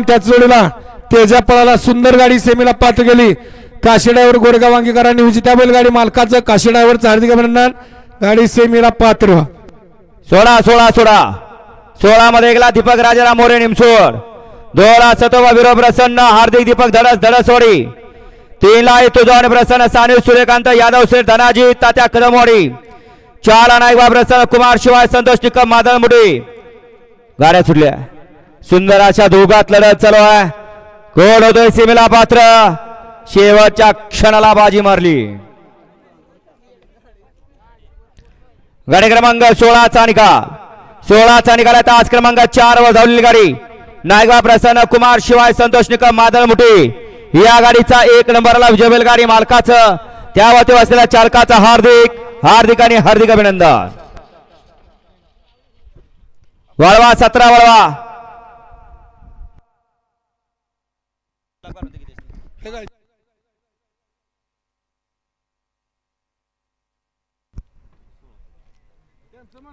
आणि त्याच जोडीला तेजा पळाला सुंदर गाडी सेमीला पात्र गेली. काशी ड्रायव्हर गोरेगाव अंगीकारांनी उची त्या बैलगाडी मालकाचं काशी हार्दिक अभिनंदन. गाडी सेमीला पात्र सोळा सोळा सोळा सोळा. मध्ये एकला दीपक राजाराम मोरे निमसोड. दोळा सतोबा विरो प्रसन्न हार्दिक दीपक धडस धडस सोडी तीनला तुझा प्रसन्न साने सूर्यकांत यादव शेठ धनाजी तात्या कदमवाडी चार नायकबा प्रसन्न कुमार शिवाय संतोष निकम मादळ मुडी. गाड्या सुटल्या. सुंदर अशा दोघात लढत चालू आहे. कोण होतोय सीमेला पात्र? शेवटच्या क्षणाला बाजी मारली. गाडी क्रमांक सोळाचा निकाल. सोळाचा निकाल आहे. तास क्रमांक चार वर धावलेली गाडी. नायगाव प्रसन्न कुमार शिवाय संतोष निकम मादळ मुठी या गाडीचा एक नंबरला विजय गाडी मालकाचं. त्यावरती असलेल्या चालकाचा हार्दिक हार्दिक आणि हार्दिक अभिनंदन. वळवा सतरा वळवा. 现在，怎么，现，